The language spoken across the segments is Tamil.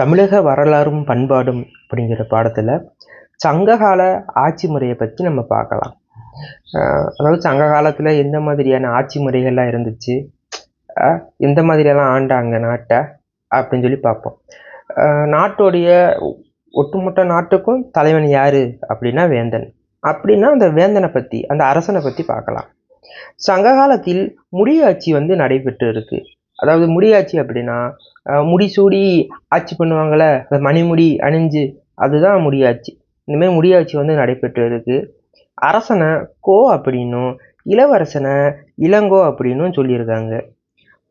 தமிழக வரலாறும் பண்பாடும் அப்படிங்கிற பாடத்தில் சங்ககால ஆட்சி முறையை பற்றி நம்ம பார்க்கலாம். அதாவது சங்க காலத்தில் எந்த மாதிரியான ஆட்சி முறைகள்லாம் இருந்துச்சு? எந்த மாதிரியெல்லாம் ஆண்டாங்க நாட்டை? அப்படின்னு சொல்லி பார்ப்போம். நாட்டுடைய ஒட்டுமொத்த நாட்டுக்கும் தலைவன் யார்? அப்படின்னா வேந்தன். அப்படின்னா அந்த வேந்தனை பற்றி அந்த அரசனை பற்றி பார்க்கலாம். சங்க காலத்தில் முடியாட்சி வந்து நடைபெற்று இருக்குது அதாவது முடியாட்சி அப்படின்னா முடிசூடி ஆட்சி பண்ணுவாங்கள்ல அந்த மணிமுடி அணிஞ்சு அதுதான் முடியாட்சி இந்தமாரி முடியாட்சி வந்து நடைபெற்று இருக்கு அரசனை கோ அப்படின்னும் இளவரசனை இளங்கோ அப்படின்னும் சொல்லியிருக்காங்க.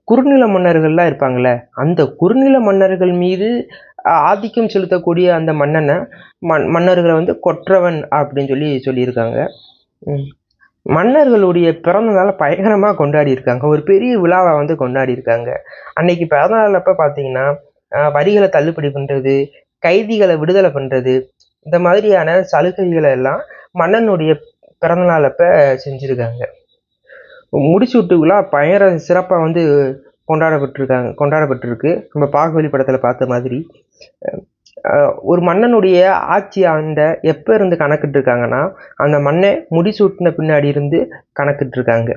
குறுநில மன்னர்கள்லாம் இருப்பாங்கள்ல அந்த குறுநில மன்னர்கள் மீது ஆதிக்கம் செலுத்தக்கூடிய அந்த மன்னனை மன் மன்னர்களை வந்து கொற்றவன் அப்படின்னு சொல்லி சொல்லியிருக்காங்க. ம். மன்னர்களுடைய பிறந்த நாளை பயங்கரமாக கொண்டாடி இருக்காங்க ஒரு பெரிய விழாவை வந்து கொண்டாடி இருக்காங்க அன்னைக்கு பிறந்த நாள் அப்போ பார்த்தீங்கன்னா வரிகளை தள்ளுபடி பண்ணுறது கைதிகளை விடுதலை பண்ணுறது இந்த மாதிரியான சலுகைகளை எல்லாம் மன்னனுடைய பிறந்தநாள் அப்போ செஞ்சுருக்காங்க. முடிசூட்டு விழா பயங்கர சிறப்பாக வந்து கொண்டாடப்பட்டிருக்காங்க கொண்டாடப்பட்டிருக்கு. நம்ம பாகுபலி படத்தில் பார்த்த மாதிரி. ஒரு மன்னனுடைய ஆட்சி ஆண்ட எப்போ இருந்து கணக்கிட்டு இருக்காங்கன்னா அந்த மண்ணை முடிசூட்டின பின்னாடி இருந்து கணக்கிட்டுருக்காங்க.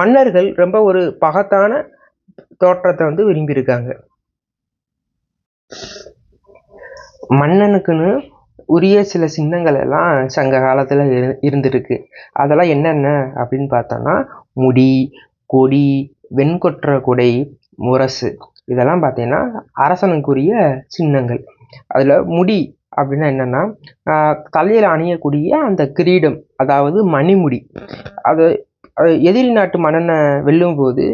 மன்னர்கள் ரொம்ப ஒரு பகத்தான தோற்றத்தை வந்து விரும்பியிருக்காங்க. மன்னனுக்குன்னு உரிய சில சின்னங்கள் எல்லாம் சங்க காலத்தில் இரு இருந்திருக்கு. அதெல்லாம் என்னென்ன அப்படின்னு பார்த்தோன்னா முடி கொடி வெண்கொற்ற குடை முரசு. இதெல்லாம் பார்த்தீங்கன்னா அரசனுக்குரிய சின்னங்கள். அதில் முடி அப்படின்னா என்னென்னா தலையில் அணியக்கூடிய அந்த கிரீடம் அதாவது மணிமுடி. அது எதிரி நாட்டு மன்னனை வெல்லும் போது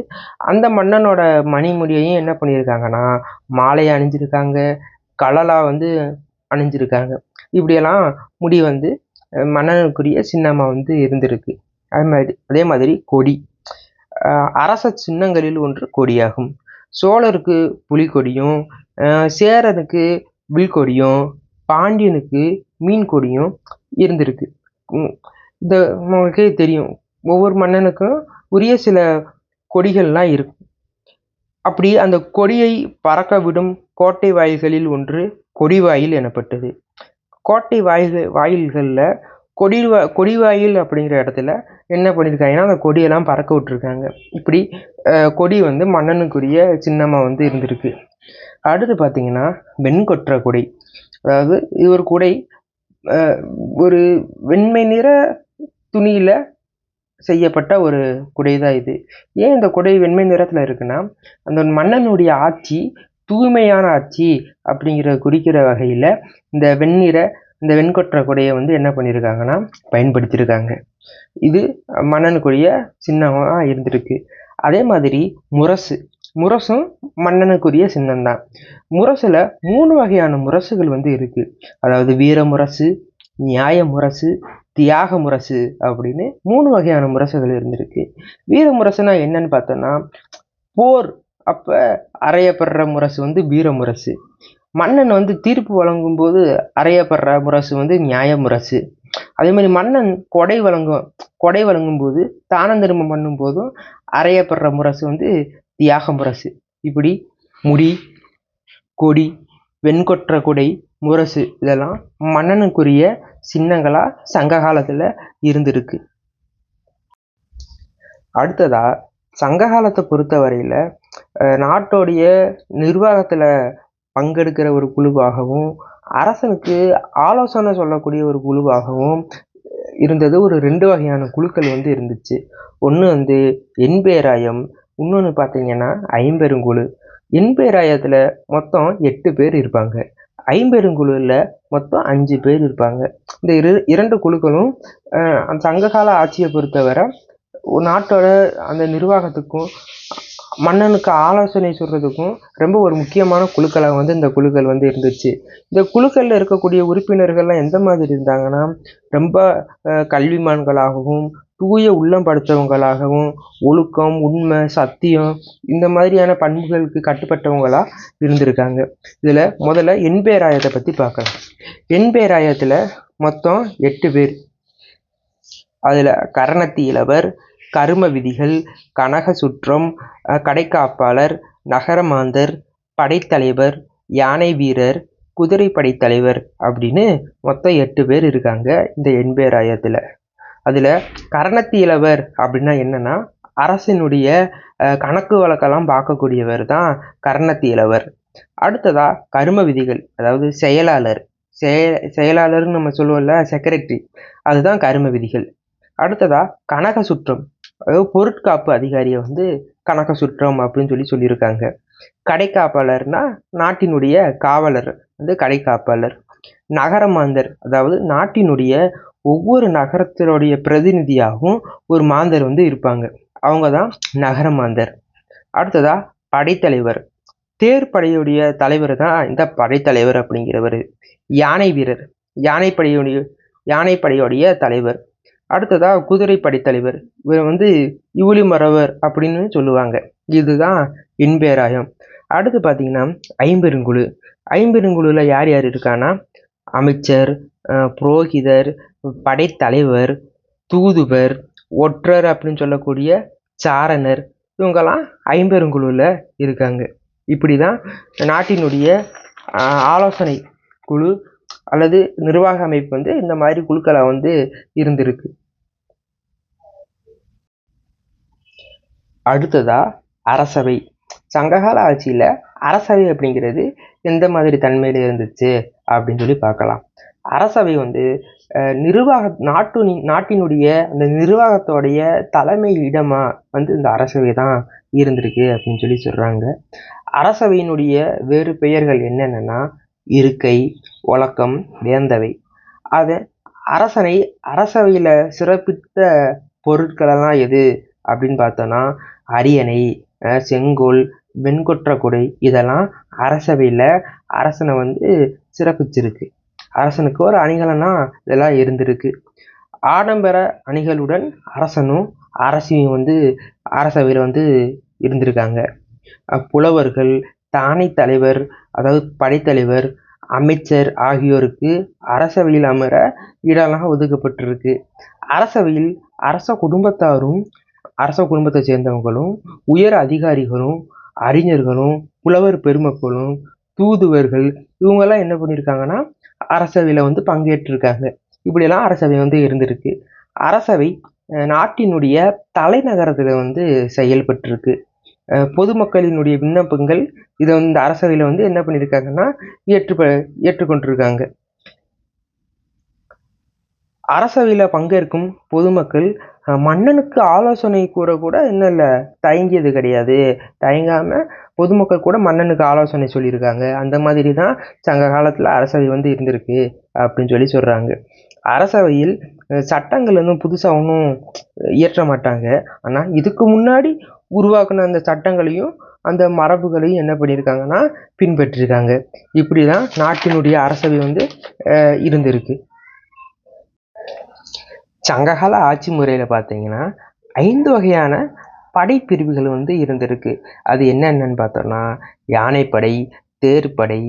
அந்த மன்னனோட மணிமுடியையும் என்ன பண்ணியிருக்காங்கன்னா மாலையை அணிஞ்சிருக்காங்க கலலாக வந்து அணிஞ்சிருக்காங்க. இப்படியெல்லாம் முடி வந்து மன்னனுக்குரிய சின்னமாக வந்து இருந்திருக்கு. அது மாதிரி அதே மாதிரி கொடி. அரச சின்னங்களில் ஒன்று கொடியாகும். சோழருக்கு புலிக்கொடியும் சேரனுக்கு வில் கொடியும் பாண்டியனுக்கு மீன் கொடியும் இருந்திருக்கு இந்த நமக்கே தெரியும். ஒவ்வொரு மன்னனுக்கும் உரிய சில கொடிகள்லாம் இருக்கும். அப்படி அந்த கொடியை பறக்க விடும் கோட்டை வாயில்களில் ஒன்று கொடிவாயில் எனப்பட்டது. கோட்டை வாயில் வாயில்களில் கொடி வா- கொடிவாயில் அப்படிங்கிற இடத்துல என்ன பண்ணியிருக்காங்கன்னா அந்த கொடியெல்லாம் பறக்க விட்டுருக்காங்க. இப்படி கொடி வந்து மன்னனுக்குரிய சின்னமாக வந்து இருந்திருக்கு. அடுத்து பார்த்தீங்கன்னா வெண்கொற்ற குடை. அதாவது இது ஒரு குடை ஒரு வெண்மை நிற துணியில் செய்யப்பட்ட ஒரு குடை தான் இது. ஏன் இந்த குடை வெண்மை நிறத்தில் இருக்குன்னா அந்த மன்னனுடைய ஆட்சி தூய்மையான ஆட்சி அப்படிங்கிற குறிக்கிற வகையில் இந்த வெண்ணிற இந்த வெண்கொற்ற குடையை வந்து என்ன பண்ணியிருக்காங்கன்னா பயன்படுத்தியிருக்காங்க இது மன்னனுக்குரிய சின்னமாக இருந்திருக்கு. அதே மாதிரி முரசு. முரசும் மன்னனுக்குரிய சின்னம்தான். முரசில் மூணு வகையான முரசுகள் வந்து இருக்குது அதாவது வீர முரசு நியாய முரசு தியாக முரசு அப்படின்னு மூணு வகையான முரசுகள் இருந்திருக்கு. வீர முரசுனா என்னன்னு பார்த்தோன்னா போர் அப்போ அறையப்படுற முரசு வந்து வீர முரசு. மன்னன் வந்து தீர்ப்பு வழங்கும் போது அறையப்படுற முரசு வந்து நியாய முரசு. அதே மாதிரி மன்னன் கொடை வழங்கும் கொடை வழங்கும் போது தானம் தர்மம் பண்ணும் போதும் அறையப்படுற முரசு வந்து தியாக முரசு. இப்படி முடி கொடி வெண்கொற்ற குடை முரசு இதெல்லாம் மன்னனுக்குரிய சின்னங்களாக சங்க காலத்துல இருந்திருக்கு. அடுத்ததா சங்க காலத்தை பொறுத்த நாட்டோடைய நிர்வாகத்தில் பங்கெடுக்கிற ஒரு குழுவாகவும் அரசனுக்கு ஆலோசனை சொல்லக்கூடிய ஒரு குழுவாகவும் இருந்தது. ஒரு ரெண்டு வகையான குழுக்கள் வந்து இருந்துச்சு. ஒன்று வந்து எண்பேராயம் இன்னொன்று பார்த்தீங்கன்னா ஐம்பெருங்குழு. எண்பேராயத்தில் மொத்தம் எட்டு பேர் இருப்பாங்க. ஐம்பெருங்குழுவில் மொத்தம் அஞ்சு பேர் இருப்பாங்க. இந்த இரு இரண்டு குழுக்களும் அந்த சங்ககால ஆட்சியை பொறுத்தவரை நாட்டோட அந்த நிர்வாகத்துக்கும் மன்னனுக்கு ஆலோசனை சொல்கிறதுக்கும் ரொம்ப ஒரு முக்கியமான குழுக்களாக வந்து இந்த குழுக்கள் வந்து இருந்துச்சு. இந்த குழுக்களில் இருக்கக்கூடிய உறுப்பினர்கள்லாம் எந்த மாதிரி இருந்தாங்கன்னா ரொம்ப கல்விமான்களாகவும் தூய உள்ளம் படைத்தவங்களாகவும் ஒழுக்கம் உண்மை சத்தியம் இந்த மாதிரியான பண்புகளுக்கு கட்டுப்பட்டவங்களா இருந்திருக்காங்க. இதில் முதல்ல எண்பேராயத்தை பற்றி பார்க்கலாம். எண்பேராயத்தில் மொத்தம் எட்டு பேர். அதில் கரணத்தி இளவர் கரும விதிகள் கனக சுற்றம் கடைக்காப்பாளர் நகரமாந்தர் படைத்தலைவர் யானை வீரர் குதிரைப்படை தலைவர் அப்படின்னு மொத்தம் எட்டு பேர் இருக்காங்க இந்த எண்பேராயத்தில் அதில் கரணத்தி அப்படின்னா என்னென்னா அரசினுடைய கணக்கு வழக்கெல்லாம் பார்க்கக்கூடியவர் தான் கரணத்தி அடுத்ததாக அடுத்ததா கரும விதிகள் அதாவது செயலாளர். செய செயலாளர்னு நம்ம சொல்லுவோம்ல செக்ரட்டரி அதுதான் கரும விதிகள். அடுத்ததா கனக சுற்றம் அதாவது பொருட்காப்பு அதிகாரியை வந்து கனக சுற்றம் அப்படின்னு சொல்லி சொல்லியிருக்காங்க. கடைக்காப்பாளர்னா நாட்டினுடைய காவலர் வந்து கடைக்காப்பாளர். நகரமாந்தர் அதாவது நாட்டினுடைய ஒவ்வொரு நகரத்தினுடைய பிரதிநிதியாகவும் ஒரு மாந்தர் வந்து இருப்பாங்க. அவங்க தான் நகரமாந்தர் அடுத்ததா படைத்தலைவர். தேர் படையுடைய தலைவர் தான் இந்த படைத்தலைவர் அப்படிங்கிறவர். யானை வீரர். யானைப்படையுடைய யானைப்படையுடைய தலைவர். அடுத்ததா குதிரை படைத்தலைவர். இவர் வந்து இவுளி மறவர் அப்படின்னு சொல்லுவாங்க. இதுதான் இன்பேராயம். அடுத்து பார்த்தீங்கன்னா ஐம்பெருங்குழு. ஐம்பெருங்குழுல யார் யார் இருக்கான்னா அமைச்சர் புரோகிதர் படைத்தலைவர் தூதுவர் ஒற்றர் அப்படின்னு சொல்லக்கூடிய சாரணர் இவங்கெல்லாம் ஐம்பெருங்குழுவில் இருக்காங்க. இப்படி தான் நாட்டினுடைய ஆலோசனை குழு அல்லது நிர்வாக அமைப்பு வந்து இந்த மாதிரி குழுக்களாக வந்து இருந்திருக்கு. அடுத்ததா அரசவை. சங்ககால ஆட்சியில் அரசவை அப்படிங்கிறது எந்த மாதிரி தன்மையில் இருந்துச்சு அப்படின்னு சொல்லி பார்க்கலாம். அரசவை வந்து நிர்வாக நாட்டு நாட்டினுடைய அந்த நிர்வாகத்தோடைய தலைமை இடமாக வந்து இந்த அரசவை தான் இருந்திருக்கு அப்படின்னு சொல்லி சொல்கிறாங்க அரசவையினுடைய வேறு பெயர்கள் என்னென்னா இருக்கை ஒலக்கம் வேந்தவை. அதை அரசனை அரசவையில் சிறப்பித்த பொருட்களெல்லாம் எது அப்படின்னு பார்த்தோன்னா அரியணை செங்கோல் வெண்கொற்ற கொடை இதெல்லாம் அரசவையில் அரசனை வந்து சிறப்பிச்சிருக்கு. அரசனுக்கு ஒரு அணிகலனாக இதெல்லாம் இருந்திருக்கு. ஆடம்பர அணிகளுடன் அரசனும் அரசியும் வந்து அரசவையில் வந்து இருந்திருக்காங்க. புலவர்கள் தானை தலைவர் அதாவது படைத்தலைவர் அமைச்சர் ஆகியோருக்கு அரசவையில் அமர இடமாக ஒதுக்கப்பட்டிருக்கு. அரசவையில் அரச குடும்பத்தாரும் அரச குடும்பத்தை சேர்ந்தவங்களும் உயர் அதிகாரிகளும் அறிஞர்களும் புலவர் பெருமக்களும் தூதுவர்கள் இவங்கெல்லாம் என்ன பண்ணியிருக்காங்கன்னா அரசவையில் வந்து பங்கேற்றிருக்காங்க. இப்படியெல்லாம் அரசவை வந்து இருந்திருக்கு. அரசவை நாட்டினுடைய தலைநகரத்தில் வந்து செயல்பட்டிருக்கு. பொதுமக்களினுடைய விண்ணப்பங்கள் இதை வந்து அரசவையில் வந்து என்ன பண்ணியிருக்காங்கன்னா ஏற்று ஏற்றுக்கொண்டிருக்காங்க. அரசவையில் பங்கேற்கும் பொதுமக்கள் மன்னனுக்கு ஆலோசனை கூற கூட இன்னும் இல்லை. தயங்கியது கிடையாது. தயங்காமல் பொதுமக்கள் கூட மன்னனுக்கு ஆலோசனை சொல்லியிருக்காங்க. அந்த மாதிரி தான் சங்க காலத்தில் அரசவை வந்து இருந்திருக்கு அப்படின்னு சொல்லி சொல்கிறாங்க அரசவையில் சட்டங்கள் வந்து புதுசாக ஒன்றும் இயற்ற மாட்டாங்க. ஆனால் இதுக்கு முன்னாடி உருவாக்குன அந்த சட்டங்களையும் அந்த மரபுகளையும் என்ன பண்ணியிருக்காங்கன்னா பின்பற்றிருக்காங்க. இப்படி தான் நாட்டினுடைய அரசவை வந்து இருந்திருக்கு. சங்ககால ஆட்சி முறையில் பார்த்தீங்கன்னா ஐந்து வகையான படைப்பிரிவுகள் வந்து இருந்திருக்கு. அது என்னென்னு பார்த்தோம்னா யானைப்படை தேர்ப்படை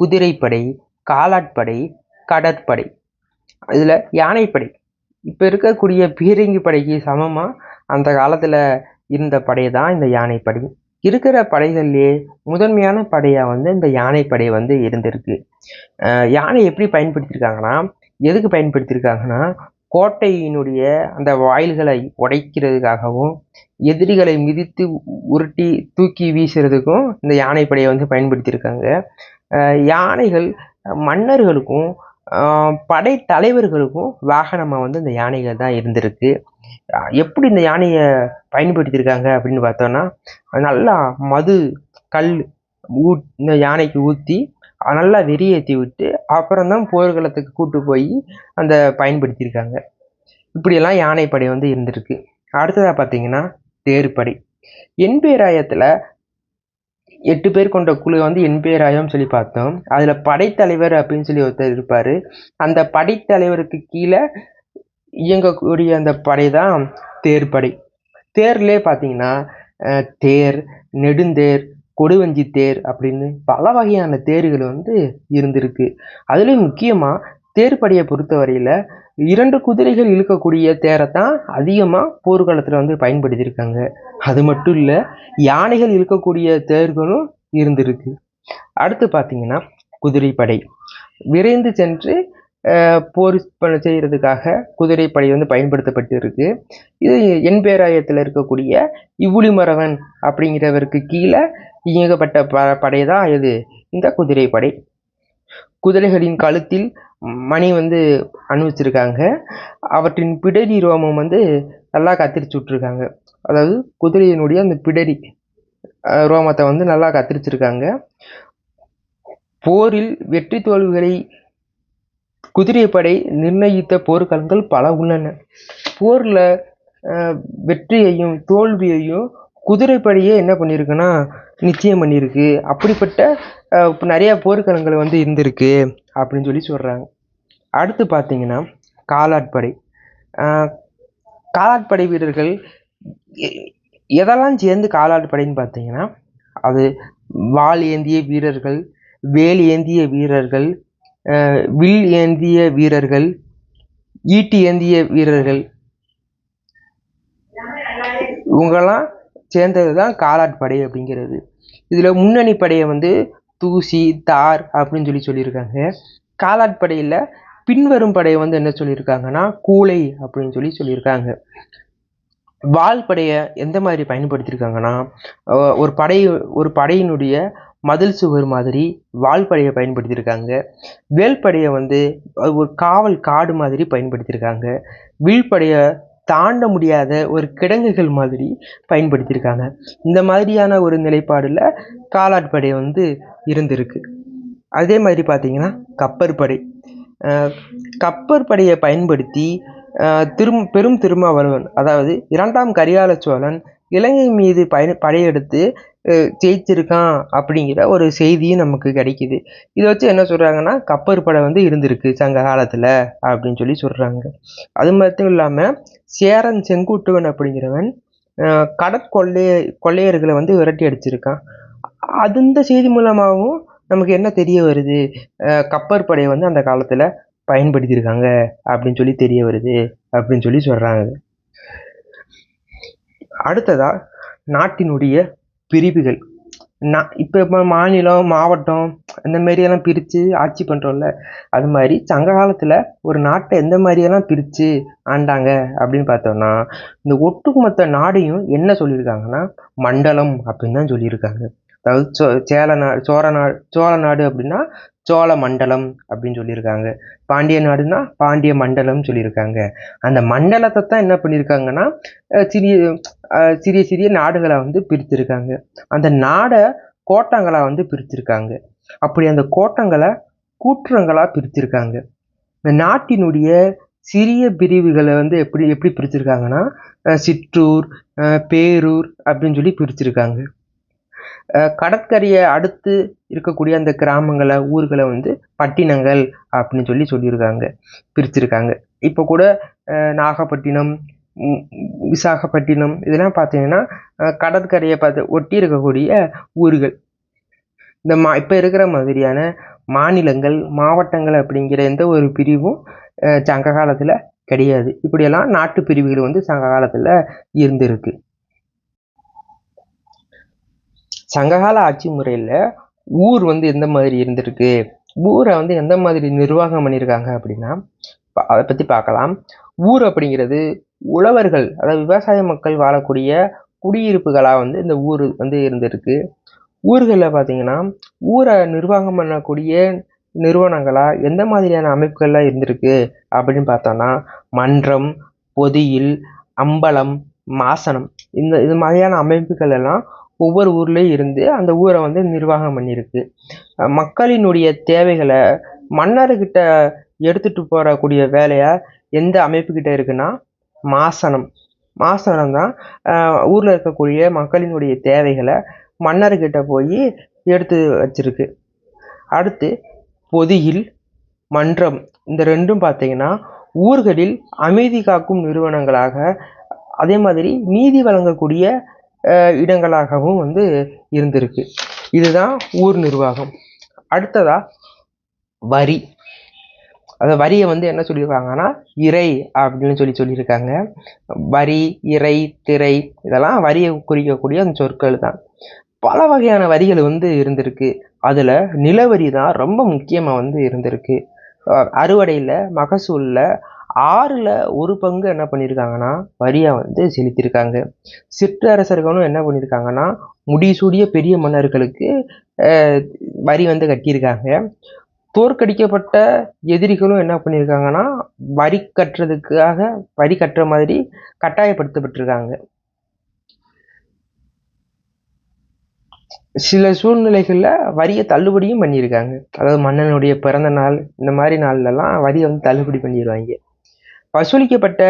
குதிரைப்படை காலாட்படை கடற்படை. இதில் யானைப்படை. இப்போ இருக்கக்கூடிய பீரங்கி படைக்கு சமமாக அந்த காலத்தில் இருந்த படை தான் இந்த யானைப்படை. இருக்கிற படைகள்லேயே முதன்மையான படையாக வந்து இந்த யானைப்படை வந்து இருந்திருக்கு. யானை எப்படி பயன்படுத்தியிருக்காங்கன்னா எதுக்கு பயன்படுத்தியிருக்காங்கன்னா கோட்டையினுடைய அந்த வாயில்களை உடைக்கிறதுக்காகவும் எதிரிகளை மிதித்து உருட்டி தூக்கி வீசுறதுக்கும் இந்த யானைப்படையை வந்து பயன்படுத்தியிருக்காங்க. யானைகள் மன்னர்களுக்கும் படை தலைவர்களுக்கும் வாகனமாக வந்து இந்த யானைகள் தான் இருந்திருக்கு. எப்படி இந்த யானையை பயன்படுத்தியிருக்காங்க அப்படின்னு பார்த்தோன்னா நல்லா மது கல் ஊ இந்த யானைக்கு ஊற்றி நல்லா வெறியேற்றி விட்டு அப்புறம் தான் போர்க்களத்துக்கு கூட்டு போய் அந்த பயன்படுத்தியிருக்காங்க. இப்படியெல்லாம் யானைப்படை வந்து இருந்திருக்கு. அடுத்ததாக பார்த்தீங்கன்னா தேர்ப்படை. என்பேராயத்தில் எட்டு பேர் கொண்ட குழு வந்து என்பேராயம் சொல்லி பார்த்தோம். அதில் படைத்தலைவர் அப்படின்னு சொல்லி ஒருத்தர் இருப்பார். அந்த படைத்தலைவருக்கு கீழே இயங்கக்கூடிய அந்த படை தான் தேர்ப்படை. தேர்லே பார்த்தீங்கன்னா தேர் நெடுந்தேர் கொடுவஞ்சி தேர் அப்படின்னு பல வகையான தேர்கள் வந்து இருந்திருக்கு. அதுலேயும் முக்கியமாக தேர்ப்படையை பொறுத்தவரையில் இரண்டு குதிரைகள் இழுக்கக்கூடிய தேரை தான் அதிகமாக போர்க்காலத்தில் வந்து பயன்படுத்தியிருக்காங்க. அது மட்டும் இல்லை யானைகள் இழுக்கக்கூடிய தேர்களும் இருந்திருக்கு. அடுத்து பார்த்தீங்கன்னா குதிரைப்படை. விரைந்து சென்று போர் செய்கிறதுக்காக குதிரைப்படை வந்து பயன்படுத்தப்பட்டு இருக்கு இது என் பேராயத்தில் இருக்கக்கூடிய இவுளிமறவன் அப்படிங்கிறவருக்கு கீழே இயங்கப்பட்ட ப படை தான் இது. இந்த குதிரைப்படை குதிரைகளின் கழுத்தில் மணி வந்து அணிவிச்சிருக்காங்க. அவற்றின் பிடரி ரோமம் வந்து நல்லா கத்திரிச்சு விட்ருக்காங்க அதாவது குதிரையினுடைய அந்த பிடரி ரோமத்தை வந்து நல்லா கத்திரிச்சிருக்காங்க. போரில் வெற்றி தோல்விகளை குதிரைப்படை நிர்ணயித்த போர்க்களங்கள் பல உள்ளன. போரில் வெற்றியையும் தோல்வியையும் குதிரைப்படையே என்ன பண்ணியிருக்குன்னா நிச்சயம் பண்ணியிருக்கு அப்படிப்பட்ட நிறையா நிறைய போர்க்களங்கள் வந்து இருந்திருக்கு அப்படின்னு சொல்லி சொல்கிறாங்க அடுத்து பார்த்தீங்கன்னா காலாட்படை காலாட்படை வீரர்கள் எதெல்லாம் சேர்ந்து காலாட்படைன்னு பார்த்தீங்கன்னா அது வாள் ஏந்திய வீரர்கள் வேல் ஏந்திய வீரர்கள் வில் ஏந்திய வீரர்கள் ஈட்டி ஏந்திய வீரர்கள். இவங்கெல்லாம் சேர்ந்தது தான் காலாட்படை அப்படிங்கிறது. இதில் முன்னணி படையை வந்து தூசி தார் அப்படின்னு சொல்லி சொல்லியிருக்காங்க. காலாட்படையில் பின்வரும் படையை வந்து என்ன சொல்லியிருக்காங்கன்னா கூளை அப்படின்னு சொல்லி சொல்லியிருக்காங்க. வால் படையை எந்த மாதிரி பயன்படுத்தியிருக்காங்கன்னா ஒரு படை ஒரு படையினுடைய மதில் சுவர் மாதிரி வால்படையை பயன்படுத்தியிருக்காங்க. வேல்படையை வந்து அது ஒரு காவல் காடு மாதிரி பயன்படுத்தியிருக்காங்க. வில் தாண்ட முடியாத ஒரு கிடங்குகள் மாதிரி பயன்படுத்தியிருக்காங்க. இந்த மாதிரியான ஒரு நிலைப்பாடில் காலாட்படை வந்து இருந்திருக்கு. அதே மாதிரி பார்த்திங்கன்னா கப்பற்படை. கப்பற்படையை பயன்படுத்தி திரும் பெரும் திருமாவளவன் அதாவது இரண்டாம் கரிகால சோழன் இலங்கை மீது பயண படையெடுத்து ஜெயிச்சிருக்கான் அப்படிங்கிற ஒரு செய்தியும் நமக்கு கிடைக்குது. இதை வச்சு என்ன சொல்கிறாங்கன்னா கப்பர் படை வந்து இருந்திருக்கு சங்க காலத்தில் அப்படின்னு சொல்லி சொல்கிறாங்க அது மட்டும் இல்லாமல் சேரன் செங்குட்டுவன் அப்படிங்கிறவன் கடற்கொள்ளை கடற்கொள்ளைய கொள்ளையர்களை வந்து விரட்டி அடிச்சிருக்கான். அது இந்த செய்தி மூலமாகவும் நமக்கு என்ன தெரிய வருது? கப்பர் படையை வந்து அந்த காலத்தில் பயன்படுத்தியிருக்காங்க அப்படின்னு சொல்லி தெரிய வருது அப்படின்னு சொல்லி சொல்கிறாங்க அடுத்ததா நாட்டினுடைய பிரிவுகள். நான் இப்போ இப்போ மாநிலம் மாவட்டம் இந்த மாதிரியெல்லாம் பிரித்து ஆட்சி பண்ணுறோம்ல அது மாதிரி சங்க காலத்தில் ஒரு நாட்டை எந்த மாதிரியெல்லாம் பிரித்து ஆண்டாங்க அப்படின்னு பார்த்தோம்னா இந்த ஒட்டுமொத்த நாடையும் என்ன சொல்லியிருக்காங்கன்னா மண்டலம் அப்படின்னு தான் சொல்லியிருக்காங்க. அதாவது சோ சேல நாடு சோழ நாடு சோழ நாடு அப்படின்னா சோழ மண்டலம் அப்படின்னு சொல்லியிருக்காங்க. பாண்டிய நாடுனா பாண்டிய மண்டலம் சொல்லியிருக்காங்க. அந்த மண்டலத்தை தான் என்ன பண்ணியிருக்காங்கன்னா சிறிய சிறிய சிறிய நாடுகளை வந்து பிரித்திருக்காங்க. அந்த நாடை கோட்டங்களாக வந்து பிரித்திருக்காங்க. அப்படி அந்த கோட்டங்களை கூற்றங்களாக பிரித்திருக்காங்க. இந்த நாட்டினுடைய சிறிய பிரிவுகளை வந்து எப்படி எப்படி பிரிச்சிருக்காங்கன்னா சிற்றூர் பேரூர் அப்படின்னு சொல்லி பிரிச்சிருக்காங்க கடற்கரையை அடுத்து இருக்கக்கூடிய அந்த கிராமங்களை ஊர்களை வந்து பட்டினங்கள் அப்படின்னு சொல்லி சொல்லியிருக்காங்க பிரிச்சிருக்காங்க. இப்போ கூட நாகப்பட்டினம் விசாகப்பட்டினம் இதெல்லாம் பார்த்தீங்கன்னா கடற்கரையை பார்த்து ஒட்டி இருக்கக்கூடிய ஊர்கள். இந்த மா இப்போ இருக்கிற மாதிரியான மாநிலங்கள் மாவட்டங்கள் அப்படிங்கிற எந்த ஒரு பிரிவும் சங்க காலத்தில் கிடையாது. இப்படியெல்லாம் நாட்டு பிரிவுகள் வந்து சங்க காலத்தில் இருந்திருக்கு. சங்ககால ஆட்சி முறையில் ஊர் வந்து எந்த மாதிரி இருந்திருக்கு? ஊரை வந்து எந்த மாதிரி நிர்வாகம் பண்ணியிருக்காங்க அப்படின்னா அதை பற்றி பார்க்கலாம். ஊர் அப்படிங்கிறது உழவர்கள் அதாவது விவசாய மக்கள் வாழக்கூடிய குடியிருப்புகளாக வந்து இந்த ஊர் வந்து இருந்திருக்கு. ஊர்களில் பார்த்தீங்கன்னா ஊரை நிர்வாகம் பண்ணக்கூடிய நிறுவனங்களாக எந்த மாதிரியான அமைப்புகள்லாம் இருந்திருக்கு அப்படின்னு பார்த்தோன்னா மன்றம் பொதியில் அம்பலம் மாசனம் இந்த இது மாதிரியான அமைப்புகள் எல்லாம் ஒவ்வொரு ஊர்லேயும் இருந்து அந்த ஊரை வந்து நிர்வாகம் பண்ணியிருக்கு. மக்களினுடைய தேவைகளை மன்னர்கிட்ட எடுத்துகிட்டு போகக்கூடிய வேலையை எந்த அமைப்புக்கிட்ட இருக்குன்னா மாசனம். மாசனம் தான் ஊரில் இருக்கக்கூடிய மக்களினுடைய தேவைகளை மன்னர்கிட்ட போய் எடுத்து வச்சிருக்கு. அடுத்து பொதியில் மன்றம். இந்த ரெண்டும் பார்த்தீங்கன்னா ஊர்களில் அமைதி காக்கும் நிறுவனங்களாக அதே மாதிரி நீதி வழங்கக்கூடிய இடங்களாகவும் வந்து இருந்திருக்கு. இதுதான் ஊர் நிர்வாகம். அடுத்ததா வரி. அந்த வரியை வந்து என்ன சொல்லியிருக்காங்கன்னா இறை அப்படின்னு சொல்லி சொல்லியிருக்காங்க. வரி இறை திரை இதெல்லாம் வரியை குறிக்கக்கூடிய அந்த சொற்கள் தான். பல வகையான வரிகள் வந்து இருந்திருக்கு. அதில் நிலவரி தான் ரொம்ப முக்கியமாக வந்து இருந்திருக்கு. அறுவடையில் மகசூலில் ஆறில் ஒரு பங்கு என்ன பண்ணியிருக்காங்கன்னா வரியாக வந்து செலுத்தியிருக்காங்க சிற்றரசர்களும் என்ன பண்ணியிருக்காங்கன்னா முடிசூடிய பெரிய மன்னர்களுக்கு வரி வந்து கட்டியிருக்காங்க. தோற்கடிக்கப்பட்ட எதிரிகளும் என்ன பண்ணியிருக்காங்கன்னா வரி கட்டுறதுக்காக வரி கட்டுற மாதிரி கட்டாயப்படுத்தப்பட்டிருக்காங்க. சில சூழ்நிலைகளில் வரியை தள்ளுபடியும் பண்ணியிருக்காங்க. அதாவது மன்னனுடைய பிறந்த நாள் இந்த மாதிரி நாள்லலாம் வரியை வந்து தள்ளுபடி பண்ணிடுவாங்க வசூலிக்கப்பட்ட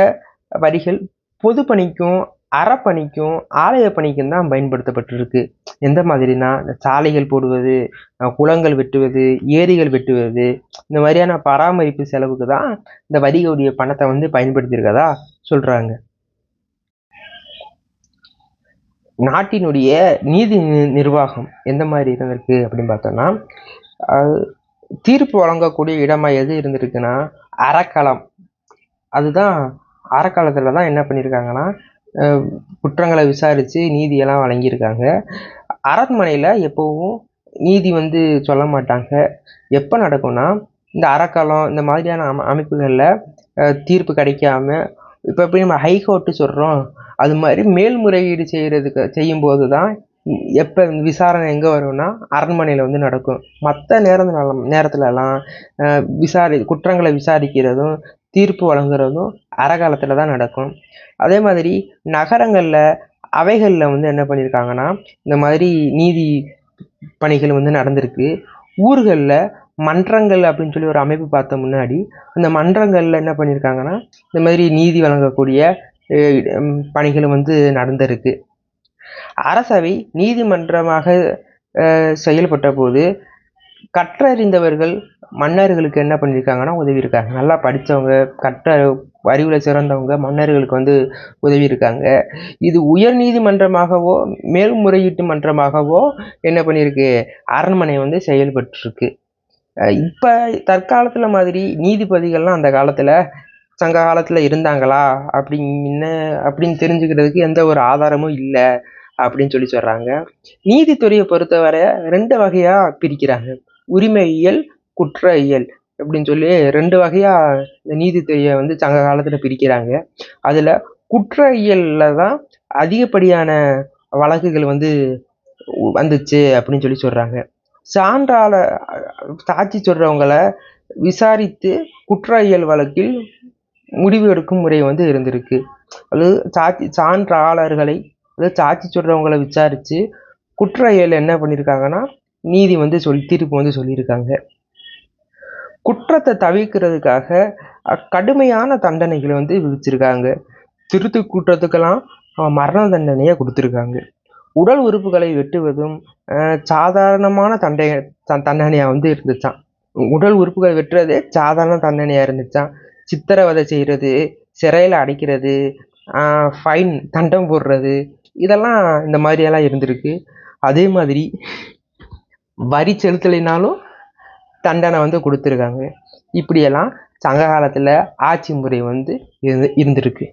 வரிகள் பொதுப்பணிக்கும் அறப்பணிக்கும் ஆலய பணிக்கும் தான் பயன்படுத்தப்பட்டிருக்கு. எந்த மாதிரினா இந்த சாலைகள் போடுவது குளங்கள் வெட்டுவது ஏரிகள் வெட்டுவது இந்த மாதிரியான பராமரிப்பு செலவுக்கு தான் இந்த வரிகளுடைய பணத்தை வந்து பயன்படுத்தியிருக்கதா சொல்கிறாங்க நாட்டினுடைய நீதி நி- நிர்வாகம் எந்த மாதிரி இருந்திருக்கு அப்படின்னு பார்த்தோம்னா அது தீர்ப்பு வழங்கக்கூடிய இடமா எது இருந்திருக்குன்னா அறக்களம் அதுதான் அறக்காலத்தில் தான் என்ன பண்ணியிருக்காங்கன்னா குற்றங்களை விசாரித்து நீதியெல்லாம் வழங்கியிருக்காங்க. அரண்மனையில் எப்போவும் நீதி வந்து சொல்ல மாட்டாங்க. எப்போ நடக்கும்னா இந்த அறக்காலம் இந்த மாதிரியான அம அமைப்புகளில் தீர்ப்பு கிடைக்காம இப்போ எப்படி நம்ம ஹைகோர்ட்டு சொல்கிறோம் அது மாதிரி மேல்முறையீடு செய்கிறதுக்கு செய்யும்போது தான் எப்போ விசாரணை எங்கே வரும்னா அரண்மனையில் வந்து நடக்கும். மற்ற நேரம் நேரத்துலலாம் விசாரி குற்றங்களை விசாரிக்கிறதும் தீர்ப்பு வழங்குறதும் அறகாலத்தில் தான் நடக்கும். அதே மாதிரி நகரங்களில் அவைகளில் வந்து என்ன பண்ணியிருக்காங்கன்னா இந்த மாதிரி நீதி பணிகள் வந்து நடந்திருக்கு. ஊர்களில் மன்றங்கள் அப்படின்னு சொல்லி ஒரு அமைப்பு பார்த்த முன்னாடி அந்த மன்றங்களில் என்ன பண்ணியிருக்காங்கன்னா இந்த மாதிரி நீதி வழங்கக்கூடிய பணிகள் வந்து நடந்திருக்கு. அரசவை நீதிமன்றமாக செயல்பட்ட போது கற்றறிந்தவர்கள் மன்னர்களுக்கு என்ன பண்ணியிருக்காங்கன்னா உதவியிருக்காங்க நல்லா படித்தவங்க கற்ற அறிவில் சிறந்தவங்க மன்னர்களுக்கு வந்து உதவி இருக்காங்க. இது உயர் நீதிமன்றமாகவோ மேல்முறையீட்டு மன்றமாகவோ என்ன பண்ணியிருக்கு அரண்மனை வந்து செயல்பட்டுருக்கு. இப்போ தற்காலத்தில் மாதிரி நீதிபதிகள்லாம் அந்த காலத்தில் சங்க காலத்தில் இருந்தாங்களா? அப்படின்னு அப்படின்னு தெரிஞ்சுக்கிறதுக்கு எந்த ஒரு ஆதாரமும் இல்லை அப்படின்னு சொல்லி சொல்கிறாங்க நீதித்துறையை பொறுத்தவரை ரெண்டு வகையாக பிரிக்கிறாங்க. உரிமையியல் குற்ற இயல் அப்படின்னு சொல்லி ரெண்டு வகையாக இந்த நீதித்துறையை வந்து சங்க காலத்தில் பிரிக்கிறாங்க. அதில் குற்ற இயலில் தான் அதிகப்படியான வழக்குகள் வந்து வந்துச்சு அப்படின்னு சொல்லி சொல்கிறாங்க சான்றால சாட்சி சொல்கிறவங்கள விசாரித்து குற்ற இயல் வழக்கில் முடிவு எடுக்கும் முறை வந்து இருந்திருக்கு. அது சாட்சி சான்றாளர்களை அதாவது சாட்சி சொல்கிறவங்கள விசாரித்து குற்ற இயல் என்ன பண்ணியிருக்காங்கன்னா நீதி வந்து சொல் தீர்ப்பு வந்து சொல்லியிருக்காங்க. குற்றத்தை தவிர்க்கிறதுக்காக கடுமையான தண்டனைகளை வந்து விதிச்சிருக்காங்க. திருத்து குற்றத்துக்கெல்லாம் மரண தண்டனையை கொடுத்துருக்காங்க. உடல் உறுப்புகளை வெட்டுவதும் சாதாரணமான தண்டை தண்டனையாக வந்து இருந்துச்சாம். உடல் உறுப்புகளை வெட்டுறதே சாதாரண தண்டனையாக இருந்துச்சான் சித்திரவதை செய்கிறது சிறையில் அடைக்கிறது ஃபைன் தண்டம் போடுறது இதெல்லாம் இந்த மாதிரியெல்லாம் இருந்திருக்கு. அதே மாதிரி வரி செலுத்தலைனாலும் தண்டனை வந்து கொடுத்துருக்காங்க. இப்படியெல்லாம் சங்க காலத்தில் ஆட்சி முறை வந்து இருந்து இருந்திருக்கு.